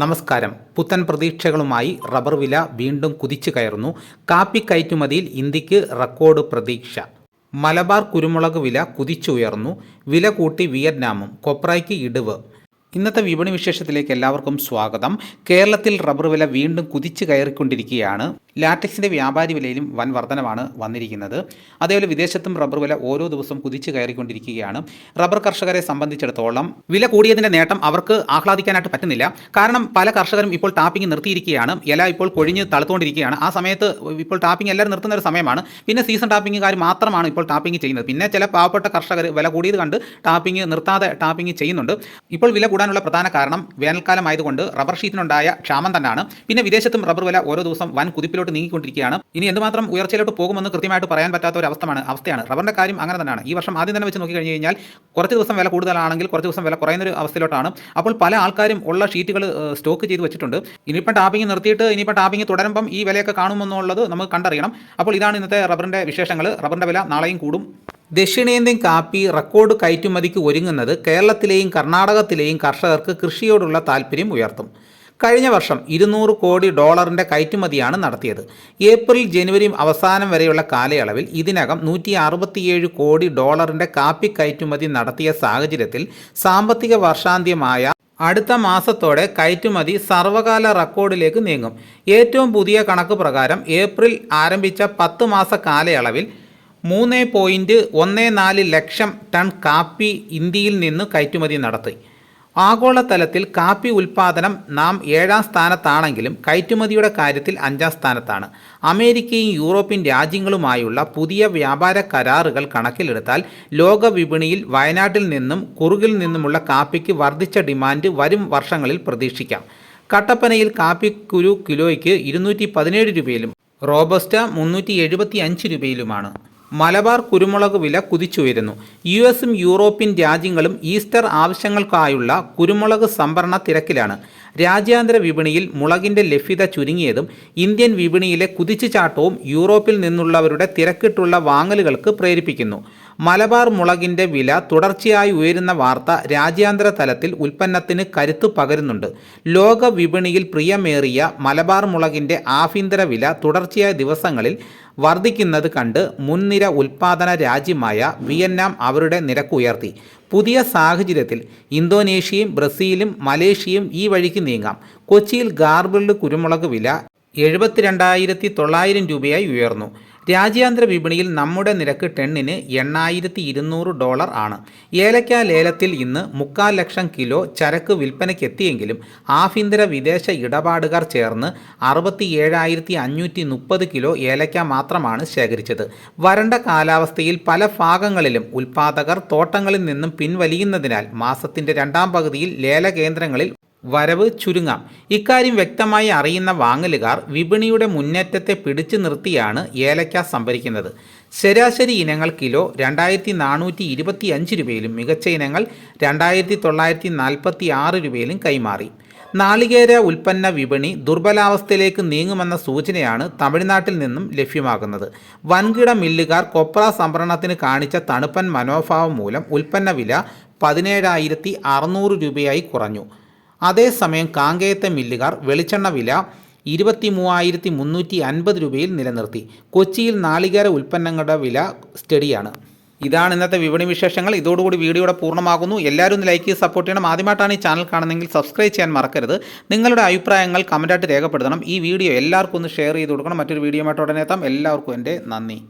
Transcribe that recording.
നമസ്കാരം. പുത്തൻ പ്രതീക്ഷകളുമായി റബ്ബർ വില വീണ്ടും കുതിച്ചു കയറുന്നു. കാപ്പി കയറ്റുമതിയിൽ ഇന്ത്യയ്ക്ക് റെക്കോർഡ് പ്രതീക്ഷ. മലബാർ കുരുമുളക് വില കുതിച്ചുയർന്നു വില കൂട്ടി വിയറ്റ്നാമും. കൊപ്രയ്ക്ക് ഇടിവ്. ഇന്നത്തെ വിപണി വിശേഷത്തിലേക്ക് എല്ലാവർക്കും സ്വാഗതം. കേരളത്തിൽ റബ്ബർ വില വീണ്ടും കുതിച്ചു കയറിക്കൊണ്ടിരിക്കുകയാണ്. ലാറ്റക്സിന്റെ വ്യാപാരി വിലയിലും വൻ വർധനമാണ് വന്നിരിക്കുന്നത്. അതേപോലെ വിദേശത്തും റബ്ബർ വില ഓരോ ദിവസവും കുതിച്ചു കയറിക്കൊണ്ടിരിക്കുകയാണ്. റബ്ബർ കർഷകരെ സംബന്ധിച്ചിടത്തോളം വില കൂടിയതിന്റെ നേട്ടം അവർക്ക് ആഹ്ലാദിക്കാനായിട്ട് പറ്റുന്നില്ല. കാരണം പല കർഷകരും ഇപ്പോൾ ടാപ്പിംഗ് നിർത്തിയിരിക്കുകയാണ്. ഇല ഇപ്പോൾ കൊഴിഞ്ഞ് തളുത്തുകൊണ്ടിരിക്കുകയാണ്. ആ സമയത്ത് ഇപ്പോൾ ടാപ്പിംഗ് എല്ലാവരും നിർത്തുന്ന ഒരു സമയമാണ്. പിന്നെ സീസൺ ടാപ്പിംഗുകാർ മാത്രമാണ് ഇപ്പോൾ ടാപ്പിംഗ് ചെയ്യുന്നത്. പിന്നെ ചില പാവപ്പെട്ട കർഷകർ വില കൂടിയത് കണ്ട് ടാപ്പിംഗ് നിർത്താതെ ടാപ്പിംഗ് ചെയ്യുന്നുണ്ട്. ഇപ്പോൾ വില കൂടാനുള്ള പ്രധാന കാരണം വേനൽക്കാലമായതുകൊണ്ട് റബ്ബർ ഷീറ്റിനുണ്ടായ ക്ഷാമം തന്നെയാണ്. പിന്നെ വിദേശത്തും റബ്ബർ വില ഓരോ ദിവസം വൻ കുതിപ്പിലോട്ട് നീങ്ങിക്കൊണ്ടിരിക്കുകയാണ്. ഇനി എന്തുമാത്രം ഉയർച്ചയിലോട്ട് പോകുമെന്ന് കൃത്യമായിട്ട് പറയാൻ പറ്റാത്ത ഒരു അവസ്ഥയാണ് അവസ്ഥയാണ്. റബ്ബറിന്റെ കാര്യം അങ്ങനെ തന്നെയാണ്. ഈ വർഷം ആദ്യം തന്നെ വെച്ച് നോക്കി കഴിഞ്ഞ് കഴിഞ്ഞാൽ കുറച്ച് ദിവസം വില കൂടുതലാണെങ്കിൽ കുറച്ച് ദിവസം വില കുറയുന്ന ഒരു അവസ്ഥയിലോട്ടാണ്. അപ്പോൾ പല ആൾക്കാരും ഉള്ള ഷീറ്റുകൾ സ്റ്റോക്ക് ചെയ്ത് വെച്ചിട്ടുണ്ട്. ഇനിയിപ്പോൾ ടാപ്പിംഗ് നിർത്തിയിട്ട് ഇനിയിപ്പോൾ ടാപ്പിംഗ് തുടരുമ്പം ഈ വിലയൊക്കെ കാണുമെന്നുള്ളത് നമുക്ക് കണ്ടറിയണം. അപ്പോൾ ഇതാണ് ഇന്നത്തെ റബ്ബറിന്റെ വിശേഷങ്ങൾ. റബ്ബറിന്റെ വില നാളെയും കൂടും. ദക്ഷിണേന്ത്യൻ കാപ്പി റെക്കോർഡ് കയറ്റുമതിക്ക് ഒരുങ്ങുന്നത് കേരളത്തിലെയും കർണാടകത്തിലെയും കർഷകർക്ക് കൃഷിയോടുള്ള താൽപ്പര്യം ഉയർത്തും. കഴിഞ്ഞ വർഷം ഇരുന്നൂറ് കോടി ഡോളറിന്റെ കയറ്റുമതിയാണ് നടത്തിയത്. ഏപ്രിൽ ജനുവരി അവസാനം വരെയുള്ള കാലയളവിൽ ഇതിനകം നൂറ്റി അറുപത്തിയേഴ് കോടി ഡോളറിന്റെ കാപ്പി കയറ്റുമതി നടത്തിയ സാഹചര്യത്തിൽ സാമ്പത്തിക വർഷാന്ത്യമായ അടുത്ത മാസത്തോടെ കയറ്റുമതി സർവകാല റെക്കോർഡിലേക്ക് നീങ്ങും. ഏറ്റവും പുതിയ കണക്ക് പ്രകാരം ഏപ്രിൽ ആരംഭിച്ച പത്ത് മാസ കാലയളവിൽ മൂന്ന് പോയിന്റ് ഒന്ന് നാല് ലക്ഷം ടൺ കാപ്പി ഇന്ത്യയിൽ നിന്ന് കയറ്റുമതി നടത്തി. ആഗോളതലത്തിൽ കാപ്പി ഉൽപാദനം നാം ഏഴാം സ്ഥാനത്താണെങ്കിലും കയറ്റുമതിയുടെ കാര്യത്തിൽ അഞ്ചാം സ്ഥാനത്താണ്. അമേരിക്കയും യൂറോപ്യൻ രാജ്യങ്ങളുമായുള്ള പുതിയ വ്യാപാര കരാറുകൾ കണക്കിലെടുത്താൽ ലോക വിപണിയിൽ വയനാട്ടിൽ നിന്നും കുറുകിൽ നിന്നുമുള്ള കാപ്പിക്ക് വർദ്ധിച്ച ഡിമാൻഡ് വരും വർഷങ്ങളിൽ പ്രതീക്ഷിക്കാം. കട്ടപ്പനയിൽ കാപ്പിക്കുരു കിലോയ്ക്ക് ഇരുന്നൂറ്റി പതിനേഴ് രൂപയിലും റോബസ്റ്റ മുന്നൂറ്റി എഴുപത്തി അഞ്ച് രൂപയിലുമാണ്. മലബാർ കുരുമുളക് വില കുതിച്ചുയരുന്നു. യു എസും യൂറോപ്യൻ രാജ്യങ്ങളും ഈസ്റ്റർ ആവശ്യങ്ങൾക്കായുള്ള കുരുമുളക് സംഭരണ തിരക്കിലാണ്. രാജ്യാന്തര വിപണിയിൽ മുളകിന്റെ ലഭ്യത ചുരുങ്ങിയതും ഇന്ത്യൻ വിപണിയിലെ കുതിച്ചുചാട്ടവും യൂറോപ്പിൽ നിന്നുള്ളവരുടെ തിരക്കിട്ടുള്ള വാങ്ങലുകൾക്ക് പ്രേരിപ്പിക്കുന്നു. മലബാർ മുളകിന്റെ വില തുടർച്ചയായി ഉയരുന്ന വാർത്ത രാജ്യാന്തര തലത്തിൽ ഉൽപ്പന്നത്തിന് കരുത്ത് പകരുന്നുണ്ട്. ലോക വിപണിയിൽ പ്രിയമേറിയ മലബാർ മുളകിന്റെ ആഭ്യന്തര വില തുടർച്ചയായ ദിവസങ്ങളിൽ വർദ്ധിക്കുന്നത് കണ്ട് മുൻനിര ഉൽപാദന രാജ്യമായ വിയറ്റ്നാം അവരുടെ നിരക്ക് ഉയർത്തി. പുതിയ സാഹചര്യത്തിൽ ഇന്തോനേഷ്യയും ബ്രസീലും മലേഷ്യയും ഈ വഴിക്ക് നീങ്ങാം. കൊച്ചിയിൽ ഗാർബിൾഡ് കുരുമുളക് വില എഴുപത്തിരണ്ടായിരത്തി തൊള്ളായിരം രൂപയായി ഉയർന്നു. രാജ്യാന്തര വിപണിയിൽ നമ്മുടെ നിരക്ക് ടെണ്ണിന് എണ്ണായിരത്തി ഇരുന്നൂറ് ഡോളർ ആണ്. ഏലക്ക ലേലത്തിൽ ഇന്ന് മുക്കാൽ ലക്ഷം കിലോ ചരക്ക് വിൽപ്പനയ്ക്കെത്തിയെങ്കിലും ആഭ്യന്തര വിദേശ ഇടപാടുകാർ ചേർന്ന് അറുപത്തി ഏഴായിരത്തി അഞ്ഞൂറ്റി മുപ്പത് കിലോ ഏലക്ക മാത്രമാണ് ശേഖരിച്ചത്. വരണ്ട കാലാവസ്ഥയിൽ പല ഭാഗങ്ങളിലും ഉൽപാദകർ തോട്ടങ്ങളിൽ നിന്നും പിൻവലിയുന്നതിനാൽ മാസത്തിന്റെ രണ്ടാം പകുതിയിൽ ലേല കേന്ദ്രങ്ങളിൽ വരവ് ചുരുങ്ങാം. ഇക്കാര്യം വ്യക്തമായി അറിയുന്ന വാങ്ങലുകാർ വിപണിയുടെ മുന്നേറ്റത്തെ പിടിച്ചു നിർത്തിയാണ് ഏലക്ക സംഭരിക്കുന്നത്. ശരാശരി ഇനങ്ങൾ കിലോ രണ്ടായിരത്തി നാനൂറ്റി ഇരുപത്തി അഞ്ച് രൂപയിലും മികച്ച ഇനങ്ങൾ രണ്ടായിരത്തി തൊള്ളായിരത്തി നാൽപ്പത്തി ആറ് രൂപയിലും കൈമാറി. നാളികേര ഉൽപ്പന്ന വിപണി ദുർബലാവസ്ഥയിലേക്ക് നീങ്ങുമെന്ന സൂചനയാണ് തമിഴ്നാട്ടിൽ നിന്നും ലഭ്യമാകുന്നത്. വൻകിട മില്ലുകാർ കൊപ്ര സംഭരണത്തിന് കാണിച്ച തണുപ്പൻ മനോഭാവം മൂലം ഉൽപ്പന്ന വില പതിനേഴായിരത്തി അറുന്നൂറ് രൂപയായി കുറഞ്ഞു. അതേസമയം കാങ്കയത്തെ മില്ലുകാർ വെളിച്ചെണ്ണ വില ഇരുപത്തി മൂവായിരത്തി മുന്നൂറ്റി അൻപത് രൂപയിൽ നിലനിർത്തി. കൊച്ചിയിൽ നാളികേര ഉൽപ്പന്നങ്ങളുടെ വില സ്റ്റഡിയാണ്. ഇതാണ് ഇന്നത്തെ വിപണി വിശേഷങ്ങൾ. ഇതോടുകൂടി വീഡിയോയുടെ പൂർണമാകുന്നു. എല്ലാവരും ലൈക്ക് ചെയ്ത് സപ്പോർട്ട് ചെയ്യണം. ആദ്യമായിട്ടാണ് ഈ ചാനൽ കാണുന്നതെങ്കിൽ സബ്സ്ക്രൈബ് ചെയ്യാൻ മറക്കരുത്. നിങ്ങളുടെ അഭിപ്രായങ്ങൾ കമന്റായിട്ട് രേഖപ്പെടുത്തണം. ഈ വീഡിയോ എല്ലാവർക്കും ഒന്ന് ഷെയർ ചെയ്ത് കൊടുക്കണം. മറ്റൊരു വീഡിയോ ആയിട്ട് ഉടനെ എത്താം. എല്ലാവർക്കും എന്റെ നന്ദി.